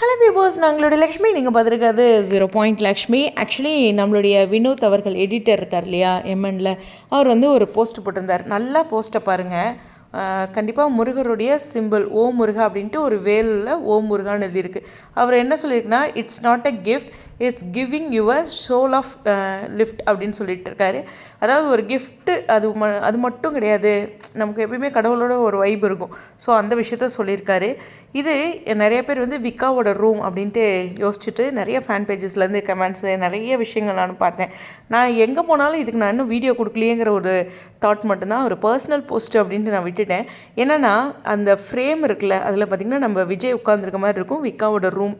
Hello viewers நாங்களுடைய லக்ஷ்மி நீங்கள் பார்த்துருக்காது ஜீரோ பாயிண்ட் லக்ஷ்மி. ஆக்சுவலி நம்மளுடைய வினோத் அவர்கள் எடிட்டர் இருக்கார் இல்லையா எம்என்ல அவர் வந்து ஒரு போஸ்ட் போட்டிருந்தார். நல்லா போஸ்ட்டை பாருங்கள் கண்டிப்பாக முருகருடைய சிம்பிள் ஓ முருகா அப்படின்ட்டு ஒரு வேலில் ஓ முருகான்னு எழுதியிருக்கு. அவர் என்ன சொல்லியிருக்குன்னா it's not a gift it's giving your soul of lift அப்படின்னு சொல்லிட்டு இருக்காரு. அதாவது ஒரு கிஃப்ட்டு அது ம அது மட்டும் கிடையாது. நமக்கு எப்பயுமே கடவுளோட ஒரு வைப் இருக்கும். ஸோ அந்த விஷயத்த சொல்லியிருக்காரு. இது நிறைய பேர் வந்து விக்காவோட ரூம் அப்படின்ட்டு யோசிச்சுட்டு நிறைய ஃபேன் பேஜஸ்லேருந்து கமெண்ட்ஸு நிறைய விஷயங்கள் நான் பார்த்தேன். நான் எங்கே போனாலும் இதுக்கு நான் இன்னும் வீடியோ கொடுக்கலையேங்கிற ஒரு தாட் மட்டும்தான் ஒரு பர்சனல் போஸ்ட் அப்படின்ட்டு நான் விட்டுட்டேன். என்னென்னா அந்த ஃப்ரேம் இருக்குல்ல அதில் பார்த்திங்கன்னா நம்ம விஜய் உட்காந்துருக்க மாதிரி இருக்கும் விக்காவோட ரூம்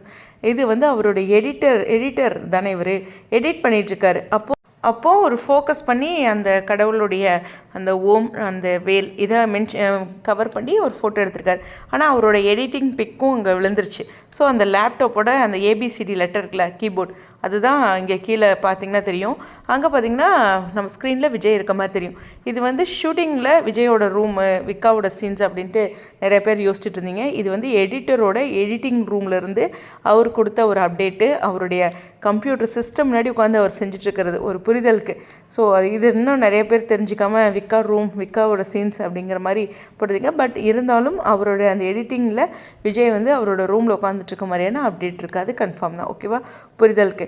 இது வந்து அவரோட எடிட்டர் எடிட்டர் தானே இவர். எடிட் பண்ணிகிட்ருக்காரு அப்போது அப்போது ஒரு ஃபோக்கஸ் பண்ணி அந்த கடவுளுடைய அந்த ஓம் அந்த வேல் இதை மென்ஷன் கவர் பண்ணி ஒரு ஃபோட்டோ எடுத்திருக்காரு. ஆனால் அவரோட எடிட்டிங் பிக்கும் அங்கே விழுந்துருச்சு. ஸோ அந்த லேப்டாப்போட அந்த ஏபிசிடி லெட்டர் இருக்குல்ல கீபோர்ட் அதுதான் இங்கே கீழே பார்த்தீங்கன்னா தெரியும். அங்கே பார்த்தீங்கன்னா நம்ம ஸ்க்ரீனில் விஜய் இருக்க மாதிரி தெரியும். இது வந்து ஷூட்டிங்கில் விஜயோட ரூமு விக்காவோட சீன்ஸ் அப்படின்ட்டு நிறைய பேர் யோசிச்சுட்டு இருந்தீங்க. இது வந்து எடிட்டரோட எடிட்டிங் ரூம்லேருந்து அவர் கொடுத்த ஒரு அப்டேட்டு அவருடைய கம்ப்யூட்டர் சிஸ்டம் முன்னாடி உட்காந்து அவர் செஞ்சிட்ருக்கிறது ஒரு புரிதலுக்கு. ஸோ அது இது இன்னும் நிறைய பேர் தெரிஞ்சுக்காமல் விக்கா ரூம் விக்காவோட சீன்ஸ் அப்படிங்கிற மாதிரி போடுறீங்க பட் இருந்தாலும் அவரோட அந்த எடிட்டிங்கில் விஜய் வந்து அவரோட ரூமில் உட்காந்துட்ருக்க மாதிரியான அப்டேட் இருக்காது கன்ஃபார்ம் தான். ஓகேவா புரிதலுக்கு.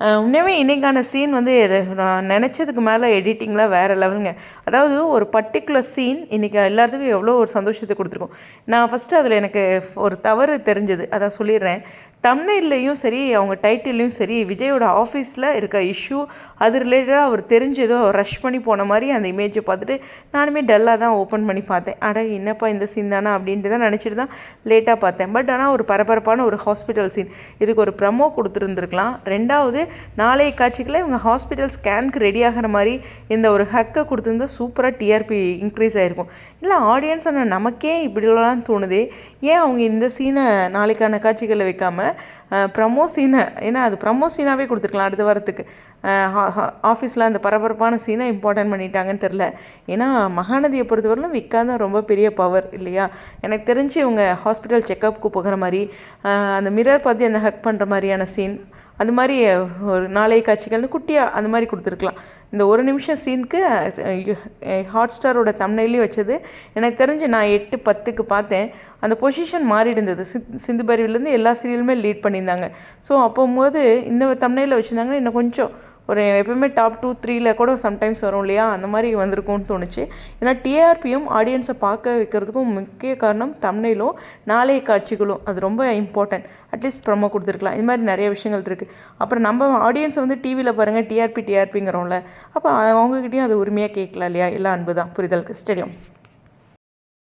உண்மையுமே இன்றைக்கான சீன் வந்து நான் நினச்சதுக்கு மேலே எடிட்டிங்லாம் வேறு லெவலுங்க அதாவது ஒரு பர்டிகுலர் சீன் இன்றைக்கி எல்லாத்துக்கும் எவ்வளோ ஒரு சந்தோஷத்தை கொடுத்துருக்கோம். நான் ஃபஸ்ட்டு அதில் எனக்கு ஒரு தவறு தெரிஞ்சது. அதான் சொல்லிடுறேன். தமிழ்லையும் சரி அவங்க டைட்டில்லையும் சரி விஜயோட ஆஃபீஸில் இருக்க இஷ்யூ அது ரிலேட்டடாக அவர் தெரிஞ்சு ஏதோ ரஷ் பண்ணி போன மாதிரி அந்த இமேஜை பார்த்துட்டு நானுமே டல்லாக தான் ஓப்பன் பண்ணி பார்த்தேன். அட என்னப்பா இந்த சீன் தானே அப்படின்ட்டு தான் நினச்சிட்டு தான் லேட்டாக பார்த்தேன். பட் ஆனால் ஒரு பரபரப்பான ஒரு ஹாஸ்பிட்டல் சீன் இதுக்கு ஒரு ப்ரமோ கொடுத்துருந்துருக்கலாம். ரெண்டாவது நாளைய காட்சிகளில் இவங்க ஹாஸ்பிட்டல் ஸ்கேனுக்கு ரெடி ஆகிற மாதிரி இந்த ஒரு ஹக்கை கொடுத்துருந்தா சூப்பராக டிஆர்பி இன்க்ரீஸ் ஆகிருக்கும் இல்லை ஆடியன்ஸ் ஆனால் நமக்கே இப்படிலாம் தோணுது. ஏன் அவங்க இந்த சீனை நாளைக்கான காட்சிகளில் வைக்காமல் ப்ரமோ சீனை ஏன்னா அது ப்ரமோ சீனாகவே கொடுத்துருக்கலாம் அடுத்த வாரத்துக்கு. ஆஃபீஸில் அந்த பரபரப்பான சீனை இம்பார்ட்டன்ட் பண்ணிட்டாங்கன்னு தெரில ஏன்னா மகாநதியை பொறுத்தவரையிலும் விக்கா தான் ரொம்ப பெரிய பவர் இல்லையா? எனக்கு தெரிஞ்சு இவங்க ஹாஸ்பிட்டல் செக்கப்புக்கு போகிற மாதிரி அந்த மிரர் பார்த்து அந்த ஹக் பண்ணுற மாதிரியான சீன் அது மாதிரி ஒரு நாளைய காட்சிகள்னு குட்டியாக அந்த மாதிரி கொடுத்துருக்கலாம். இந்த ஒரு நிமிஷம் சீனுக்கு ஹாட் ஸ்டாரோட தமிழ்லேயும் வச்சது. எனக்கு தெரிஞ்சு நான் எட்டு பத்துக்கு பார்த்தேன். அந்த பொசிஷன் மாறிடுந்தது சித் சிந்து பருவிலேருந்து எல்லா சீரியலுமே லீட் பண்ணியிருந்தாங்க. ஸோ அப்போம்போது இந்த தம்னையில் வச்சுருந்தாங்கன்னா இன்னும் கொஞ்சம் ஒரு எப்பவுமே டாப் டூ த்ரீல கூட சம்டைம்ஸ் வரும் இல்லையா? அந்த மாதிரி வந்திருக்கும்னு தோணுச்சு. ஏன்னா டிஆர்பியும் ஆடியன்ஸை பார்க்க வைக்கிறதுக்கும் முக்கிய காரணம் தமிழிலும் நாளைய காட்சிகளும் அது ரொம்ப இம்பார்ட்டன்ட் அட்லீஸ்ட் ப்ரொமோ கொடுத்துருக்கலாம். இது மாதிரி நிறைய விஷயங்கள் இருக்குது அப்புறம் நம்ம ஆடியன்ஸை வந்து டிவியில் பாருங்கள் டிஆர்பி டிஆர்பிங்கிறோம்ல அப்போ அவங்கக்கிட்டேயும் அது உரிமையாக கேட்கலாம் இல்லையா? எல்லாம் அன்பு தான் புரிதலுக்கு? ஸ்டேடியம்